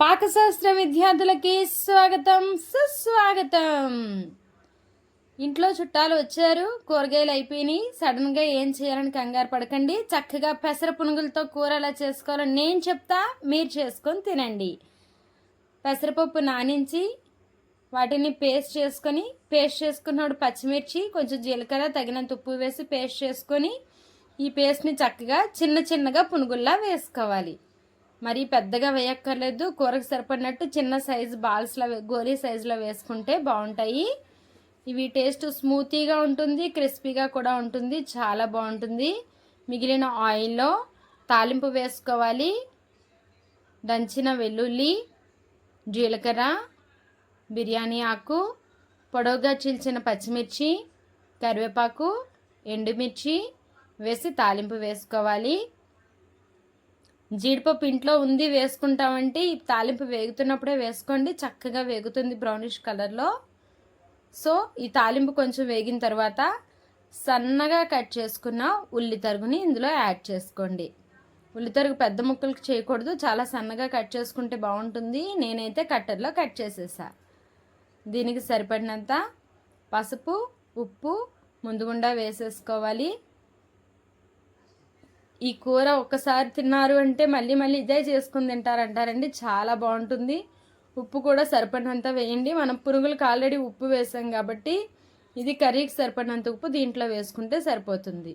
పాకశాస్త్ర విద్యార్థులకి స్వాగతం సుస్వాగతం. ఇంట్లో చుట్టాలు వచ్చారు కూరగాయలు అయిపోయినాయి. సడన్గా ఏం చేయాలని కంగారు పడకండి. చక్కగా పెసర పునుగులతో కూర ఎలా చేసుకోవాలో నేను చెప్తా మీరు చేసుకొని తినండి. పెసరపప్పు నానించి వాటిని పేస్ట్ చేసుకొని పేస్ట్ చేసుకున్నప్పుడు పచ్చిమిర్చి కొంచెం జీలకర్ర తగినంత ఉప్పు వేసి పేస్ట్ చేసుకొని ఈ పేస్ట్ని చక్కగా చిన్న చిన్నగా పునుగుల్లా వేసుకోవాలి. మరి పెద్దగా వేయక్కర్లేదు. కూరకు సరిపడినట్టు చిన్న సైజు బాల్స్లో గోలీ సైజులో వేసుకుంటే బాగుంటాయి. ఇవి టేస్ట్ స్మూతీగా ఉంటుంది క్రిస్పీగా కూడా ఉంటుంది చాలా బాగుంటుంది. మిగిలిన ఆయిల్లో తాలింపు వేసుకోవాలి. దంచిన వెల్లుల్లి జీలకర్ర బిర్యానీ ఆకు పొడవుగా చీల్చిన పచ్చిమిర్చి కరివేపాకు ఎండుమిర్చి వేసి తాలింపు వేసుకోవాలి. జీడిపప్పు ఇంట్లో ఉంది వేసుకుంటామంటే ఈ తాలింపు వేగుతున్నప్పుడే వేసుకోండి. చక్కగా వేగుతుంది బ్రౌనిష్ కలర్లో. సో ఈ తాలింపు కొంచెం వేగిన తర్వాత సన్నగా కట్ చేసుకున్న ఉల్లి తరుగుని ఇందులో యాడ్ చేసుకోండి. ఉల్లి తరుగు పెద్ద ముక్కలకు చేయకూడదు. చాలా సన్నగా కట్ చేసుకుంటే బాగుంటుంది. నేనైతే కట్టర్లో కట్ చేసేసా. దీనికి సరిపడినంత పసుపు ఉప్పు ముందుగుండా వేసేసుకోవాలి. ఈ కూర ఒక్కసారి తిన్నారు అంటే మళ్ళీ మళ్ళీ ఇదే చేసుకుని తింటారంటారండి. చాలా బాగుంటుంది. ఉప్పు కూడా సరిపడినంత వేయండి. మనం పురుగులకు ఆల్రెడీ ఉప్పు వేసాం కాబట్టి ఇది కర్రీకి సరిపడినంత ఉప్పు దీంట్లో వేసుకుంటే సరిపోతుంది.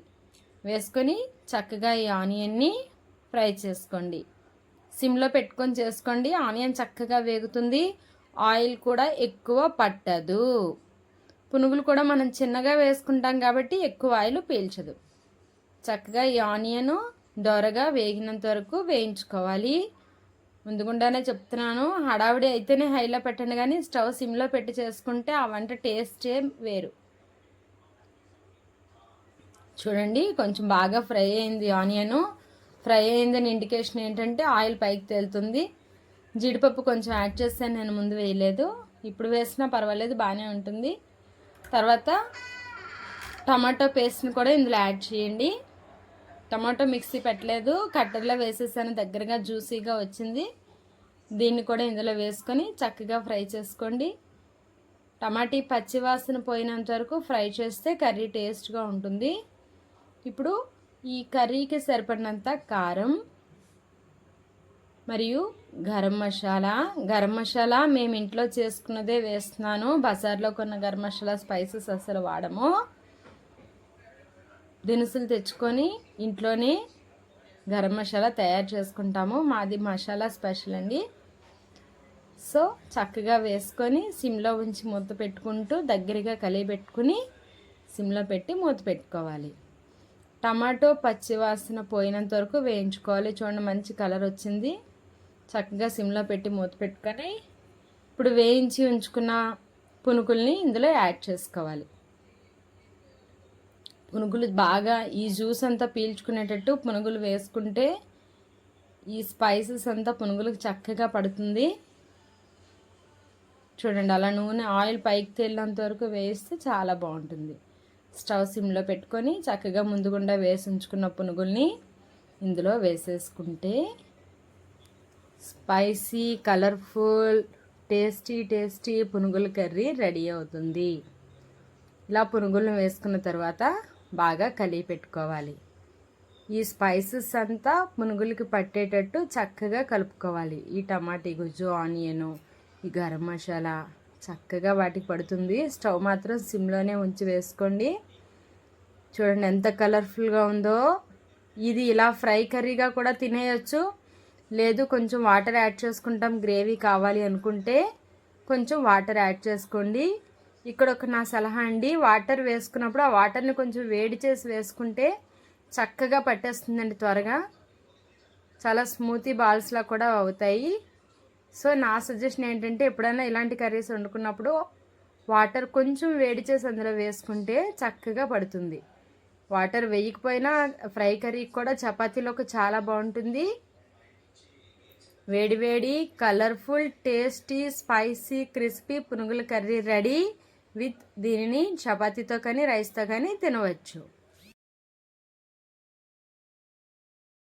వేసుకొని చక్కగా ఈ ఆనియన్ని ఫ్రై చేసుకోండి. సిమ్లో పెట్టుకొని చేసుకోండి. ఆనియన్ చక్కగా వేగుతుంది. ఆయిల్ కూడా ఎక్కువ పట్టదు. పునుగులు కూడా మనం చిన్నగా వేసుకుంటాం కాబట్టి ఎక్కువ ఆయిల్ పీల్చదు. చక్కగా ఈ ఆనియన్ దొరగా వేగినంత వరకు వేయించుకోవాలి. ముందుగుండానే చెప్తున్నాను హడావిడి అయితేనే హైలో పెట్టండి కానీ స్టవ్ సిమ్లో పెట్టి చేసుకుంటే ఆ వంట టేస్టే వేరు. చూడండి కొంచెం బాగా ఫ్రై అయింది ఆనియన్. ఫ్రై అయిందని ఇండికేషన్ ఏంటంటే ఆయిల్ పైకి తేలుతుంది. జీడిపప్పు కొంచెం యాడ్ చేస్తాను నేను ముందు వేయలేదు. ఇప్పుడు వేసినా పర్వాలేదు బాగానే ఉంటుంది. తర్వాత టమాటో పేస్ట్ని కూడా ఇందులో యాడ్ చేయండి. టమాటో మిక్సీ పెట్టలేదు కట్టర్లో వేసేసాను దగ్గరగా జ్యూసీగా వచ్చింది. దీన్ని కూడా ఇందులో వేసుకొని చక్కగా ఫ్రై చేసుకోండి. టమాటీ పచ్చివాసన పోయినంత వరకు ఫ్రై చేస్తే కర్రీ టేస్ట్గా ఉంటుంది. ఇప్పుడు ఈ కర్రీకి సరిపడినంత కారం మరియు గరం మసాలా. గరం మసాలా మేము ఇంట్లో చేసుకున్నదే వేస్తున్నాను. బజార్లో కొన్న గరం మసాలా స్పైసెస్ అసలు వాడము. దినుసులు తెచ్చుకొని ఇంట్లోనే గరం మసాలా తయారు చేసుకుంటాము. మాది మసాలా స్పెషల్ అండి. సో చక్కగా వేసుకొని సిమ్లో ఉంచి మూత పెట్టుకుంటూ దగ్గరగా కలిపెట్టుకుని సిమ్లో పెట్టి మూత పెట్టుకోవాలి. టమాటో పచ్చివాసన పోయినంత వరకు వేయించుకోవాలి. చూడండి మంచి కలర్ వచ్చింది. చక్కగా సిమ్లో పెట్టి మూత పెట్టుకొని ఇప్పుడు వేయించి ఉంచుకున్న పునుకుల్ని ఇందులో యాడ్ చేసుకోవాలి. పునుగులు బాగా ఈ జ్యూస్ అంతా పీల్చుకునేటట్టు పునుగులు వేసుకుంటే ఈ స్పైసెస్ అంతా పునుగులకు చక్కగా పడుతుంది. చూడండి అలా నూనె ఆయిల్ పైకి తేలినంత వరకు వేస్తే చాలా బాగుంటుంది. స్టవ్ సిమ్లో పెట్టుకొని చక్కగా ముందుగుండా వేసి ఉంచుకున్న పునుగుల్ని ఇందులో వేసేసుకుంటే స్పైసీ కలర్ఫుల్ టేస్టీ టేస్టీ పునుగుల కర్రీ రెడీ అవుతుంది. ఇలా పునుగులను వేసుకున్న తర్వాత బాగా కలిగి పెట్టుకోవాలి. ఈ స్పైసెస్ అంతా పునుగులకి పట్టేటట్టు చక్కగా కలుపుకోవాలి. ఈ టమాటీ గుజ్జు ఆనియను ఈ గరం మసాలా చక్కగా వాటికి పడుతుంది. స్టవ్ మాత్రం సిమ్లోనే ఉంచి వేసుకోండి. చూడండి ఎంత కలర్ఫుల్గా ఉందో. ఇది ఇలా ఫ్రై కర్రీగా కూడా తినేయచ్చు. లేదు కొంచెం వాటర్ యాడ్ చేసుకుంటాం గ్రేవీ కావాలి అనుకుంటే కొంచెం వాటర్ యాడ్ చేసుకోండి. ఇక్కడ ఒక నా సలహా అండి. వాటర్ వేసుకున్నప్పుడు ఆ వాటర్ని కొంచెం వేడి చేసి వేసుకుంటే చక్కగా పట్టేస్తుందండి త్వరగా. చాలా స్మూతీ బాల్స్లా కూడా అవుతాయి. సో నా సజెషన్ ఏంటంటే ఎప్పుడైనా ఇలాంటి కర్రీస్ వండుకున్నప్పుడు వాటర్ కొంచెం వేడి చేసి అందులో వేసుకుంటే చక్కగా పడుతుంది. వాటర్ వేయకపోయినా ఫ్రై కర్రీ కూడా చపాతీలోకి చాలా బాగుంటుంది. వేడి వేడి కలర్ఫుల్ టేస్టీ స్పైసీ క్రిస్పీ పునుగుల కర్రీ రెడీ. విత్ దీనిని చపాతీతో కానీ రైస్తో కానీ తినవచ్చు.